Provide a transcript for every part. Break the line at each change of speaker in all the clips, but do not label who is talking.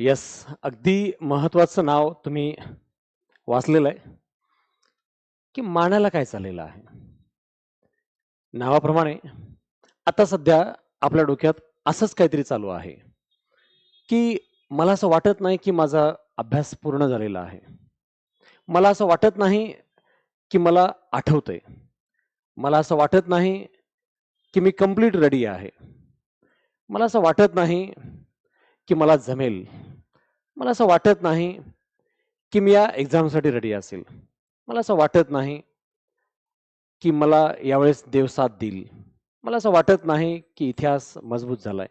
Yes अगदी महत्वाचं नाव तुम्ही वाचलेलं आहे. की मानाला काय चाललेलं आहे? नावाप्रमाणे आता सध्या आपल्या डोक्यात असंच काहीतरी चालू आहे. की मला असं वाटत नाही की माझा अभ्यास पूर्ण झालेला आहे. मला असं वाटत नाही की मला आठवतंय. मला असं वाटत नाही की मी कंप्लीट रेडी आहे. मला असं वाटत नाही की मला जमेल. मला असं वाटत नाही की मी या एक्झामसाठी रेडी असेल. मला असं वाटत नाही की मला यावेळेस देव साथ देईल. मला असं वाटत नाही की इतिहास मजबूत झालाय.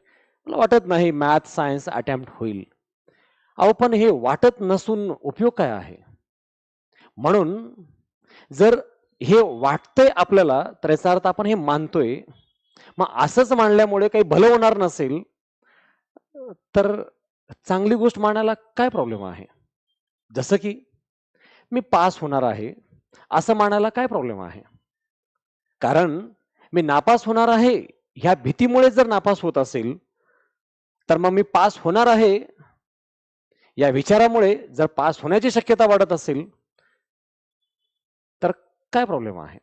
मला वाटत नाही मॅथ सायन्स अटेम्प्ट होईल. अहो पण हे वाटत नसून उपयोग काय आहे? म्हणून जर हे वाटतंय आपल्याला तर याचा अर्थ आपण हे मानतोय. मग असंच मानल्यामुळे काही भलं होणार नसेल तर चांगली गोष्ट मानायला काय प्रॉब्लेम आहे? जसं की मी पास होणार आहे असं मानायला काय प्रॉब्लेम आहे? कारण मी नापास होणार आहे ह्या भीतीमुळे जर नापास होत असेल तर मग मी पास होणार आहे या विचारामुळे जर पास होण्याची शक्यता वाढत असेल तर काय प्रॉब्लेम आहे?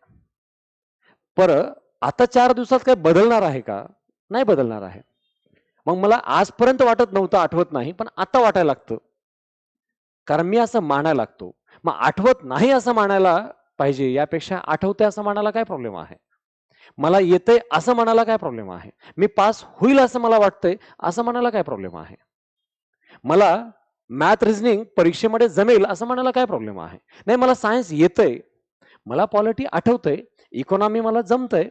पर आता चार दिवसात काय बदलणार आहे का? नाही बदलणार आहे. मग मला आजपर्यंत वाटत नव्हतं आठवत नाही पण आता वाटायला लागतं. कारण मी असं मानायला लागतो. मग आठवत नाही असं मानायला पाहिजे यापेक्षा आठवते असं म्हणायला काय प्रॉब्लेम आहे? मला येतंय असं म्हणायला काय प्रॉब्लेम आहे? मी पास होईल असं मला वाटतंय असं म्हणायला काय प्रॉब्लेम आहे? मला मॅथ रिझनिंग परीक्षेमध्ये जमेल असं म्हणायला काय प्रॉब्लेम आहे? नाही मला सायन्स येतंय. मला पॉलिटी आठवतंय इकॉनॉमी मला जमतंय.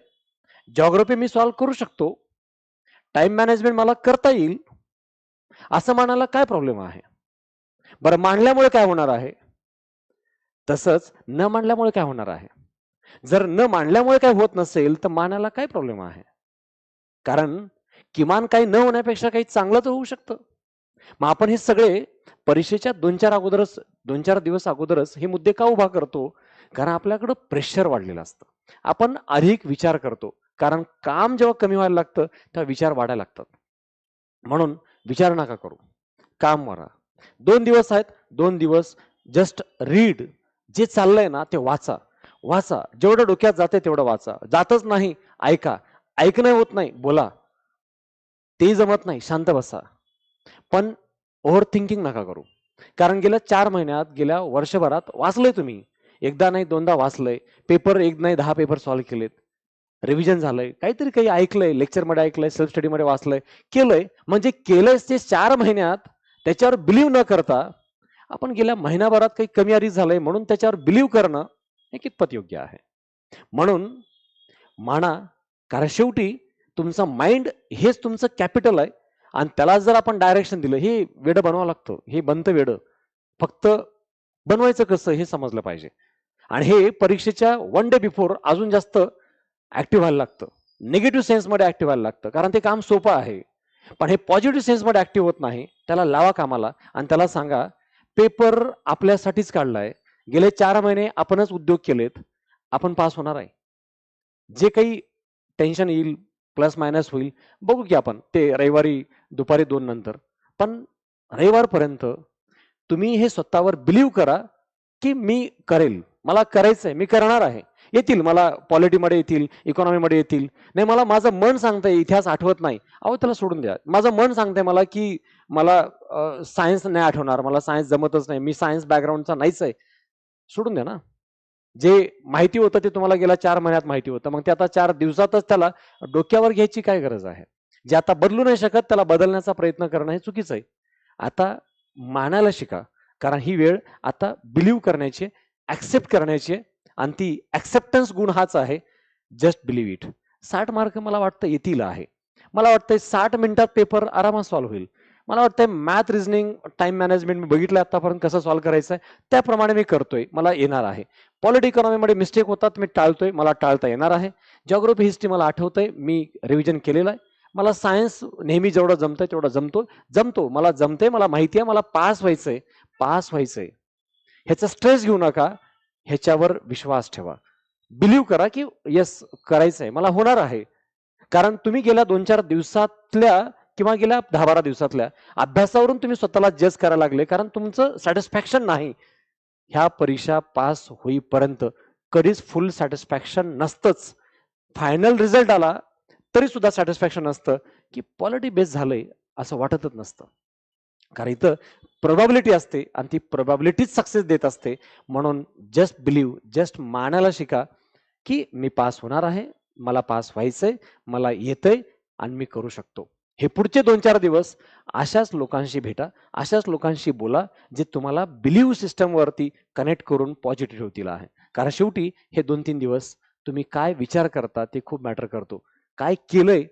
जॉग्रफी मी सॉल्व्ह करू शकतो. टाइम मॅनेजमेंट मला करता येईल असं मानायला काय प्रॉब्लेम आहे? बरं मांडल्यामुळे काय होणार आहे? तसंच न मांडल्यामुळे काय होणार आहे? जर न मांडल्यामुळे काय होत नसेल तर मानायला काय प्रॉब्लेम आहे? कारण किमान काही न होण्यापेक्षा काही चांगलं तर होऊ शकतं. मग आपण हे सगळे परीक्षेच्या दोन चार अगोदरच दोन चार दिवस अगोदरच हे मुद्दे का उभा करतो? कारण आपल्याकडं प्रेशर वाढलेलं असतं. आपण अधिक विचार करतो. कारण काम जेव्हा कमी व्हायला लागतं तेव्हा विचार वाढायला लागतात. म्हणून विचार नका करू. काम वरा दोन दिवस आहेत दोन दिवस जस्ट रीड जे चाललंय ना ते वाचा. वाचा. जेवढं डोक्यात जाते तेवढं वाचा. जातच नाही ऐका. ऐकणं होत नाही बोला. ते जमत नाही शांत बसा. पण ओव्हर थिंकिंग नका करू. कारण गेल्या चार महिन्यात गेल्या वर्षभरात वाचलंय तुम्ही. एकदा नाही दोनदा वाचलंय. पेपर एक नाही दहा पेपर सॉल्व्ह केलेत. रिव्हिजन झालंय. काहीतरी काही ऐकलंय लेक्चरमध्ये ऐकलंय सेल्फ स्टडीमध्ये वाचलंय केलंय. म्हणजे केलंय ते चार महिन्यात त्याच्यावर बिलीव्ह न करता आपण गेल्या महिन्याभरात काही कमी आरी झालंय म्हणून त्याच्यावर बिलीव्ह करणं हे कितपत योग्य आहे? म्हणून म्हणा कारण शेवटी तुमचा माइंड हेच तुमचं कॅपिटल आहे आणि त्याला जर आपण डायरेक्शन दिलं हे वेडं बनवावं लागतं हे बनतं वेडं. फक्त बनवायचं कसं हे समजलं पाहिजे. आणि हे परीक्षेच्या वन डे बिफोर अजून जास्त ऍक्टिव्ह व्हायला लागतं. निगेटिव्ह सेन्समध्ये ऍक्टिव्ह व्हायला लागतं. कारण ते काम सोपं आहे. पण हे पॉझिटिव्ह सेन्समध्ये ऍक्टिव्ह होत नाही. त्याला लावा कामाला आणि त्याला सांगा पेपर आपल्यासाठीच काढलाय. गेले चार महिने आपणच उद्योग केलेत. आपण पास होणार आहे. जे काही टेन्शन येईल प्लस मायनस होईल बघू की आपण. ते रविवारी दुपारी दोन नंतर. पण रविवारपर्यंत तुम्ही हे स्वतःवर बिलीव्ह करा की मी करेल. मला करायचंय. मी करणार आहे. येतील मला पॉलिटीमध्ये येतील इकॉनॉमीमध्ये येतील. नाही मला माझं मन सांगतंय इतिहास आठवत नाही. अहो त्याला सोडून द्या. माझं मन सांगतंय मला की मला सायन्स नाही आठवणार. मला सायन्स जमतच नाही. मी सायन्स बॅकग्राऊंडचा नाहीच आहे. सोडून द्या ना. जे माहिती होतं ते तुम्हाला गेल्या चार महिन्यात माहिती होतं. मग ते आता चार दिवसातच त्याला डोक्यावर घ्यायची काय गरज आहे? जे आता बदलू नाही शकत त्याला बदलण्याचा प्रयत्न करणं हे चुकीचं आहे. आता मानायला शिका. कारण ही वेळ आता बिलीव्ह करण्याची ॲक्सेप्ट करण्याची आणि ती ॲक्सेप्टन्स गुण हाच आहे जस्ट बिलीव इट साठ मार्क मला वाटतं येतील आहे. मला वाटतं साठ मिनिटात पेपर आरामात सॉल्व्ह होईल. मला वाटतंय मॅथ रिझनिंग टाइम मॅनेजमेंट मी बघितलं आतापर्यंत कसं सॉल्व्ह करायचं आहे त्याप्रमाणे मी करतोय. मला येणार आहे. पॉलिट इकॉनॉमीमध्ये मिस्टेक होतात मी टाळतोय. मला टाळता येणार आहे. जॉग्रफी हिस्ट्री मला आठवतंय. मी रिव्हिजन केलेलं आहे. मला सायन्स नेहमी जेवढं जमतंय तेवढं जमतो जमतो. मला जमतंय. मला माहिती आहे. मला पास व्हायचंय. पास व्हायचंय. ह्याचा स्ट्रेस घेऊ नका. ह्याच्यावर विश्वास ठेवा. बिलीव्ह करा की येस करायचंय. मला होणार आहे. कारण तुम्ही गेल्या दोन चार दिवसातल्या किंवा गेल्या दहा बारा दिवसातल्या अभ्यासावरून तुम्ही स्वतःला जज करायला लागले. कारण तुमचं सॅटिस्फॅक्शन नाही. ह्या परीक्षा पास होईपर्यंत कधीच फुल सॅटिस्फॅक्शन नसतंच. फायनल रिझल्ट आला तरी सुद्धा सॅटिस्फॅक्शन नसतं की पॉलिटी बेस झालंय असं वाटतच नसतं. कारण इथं प्रॉबॅबिलिटी असते आणि ती प्रॉबॅबिलिटीच सक्सेस देत असते. म्हणून जस्ट बिलीव्ह जस्ट मानायला शिका की मी पास होणार आहे मला पास व्हायचंय मला येतंय आणि मी करू शकतो. हे पुढचे दोन चार दिवस अशाच लोकांशी भेटा अशाच लोकांशी बोला जे तुम्हाला बिलीव्ह सिस्टमवरती कनेक्ट करून पॉझिटिव्ह ठेवतील आहे. कारण शेवटी हे दोन तीन दिवस तुम्ही काय विचार करता ते खूप मॅटर करतो. काय केलंय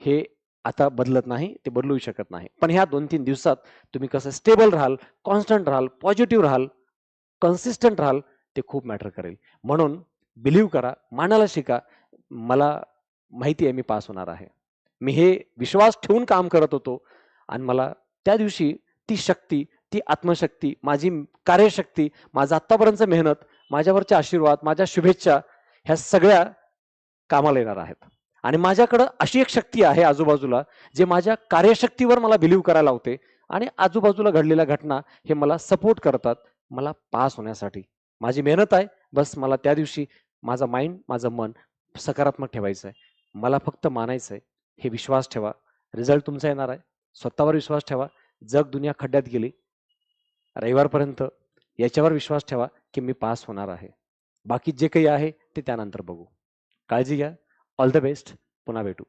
हे आता बदलत नाही ते बदलू शकत नाही. पण ह्या दोन तीन दिवसात तुम्ही कसं स्टेबल राहाल कॉन्स्टंट राहाल पॉझिटिव्ह राहाल कन्सिस्टंट राहाल ते खूप मॅटर करेल. म्हणून बिलीव्ह करा मानायला शिका मला माहिती आहे मी पास होणार आहे. मी हे विश्वास ठेवून काम करत होतो आणि मला त्या दिवशी ती शक्ती ती आत्मशक्ती माझी कार्यशक्ती माझं आत्तापर्यंत मेहनत माझ्यावरचे आशीर्वाद माझ्या शुभेच्छा ह्या सगळ्या कामाला येणार आहेत. आणि माझ्याकडं अशी एक शक्ती आहे आजूबाजूला जे माझ्या कार्यशक्तीवर मला बिलीव्ह करायला होते आणि आजूबाजूला घडलेल्या घटना हे मला सपोर्ट करतात मला पास होण्यासाठी. माझी मेहनत आहे बस मला त्या दिवशी माझा माइंड माझं मन सकारात्मक ठेवायचं आहे मला फक्त मानायचं आहे हे विश्वास ठेवा. रिझल्ट तुमचा येणार आहे. स्वतःवर विश्वास ठेवा. जग दुनिया खड्ड्यात गेली. रविवारपर्यंत याच्यावर विश्वास ठेवा की मी पास होणार आहे. बाकी जे काही आहे ते त्यानंतर बघू. काळजी घ्या. All the best. Puna Vetu.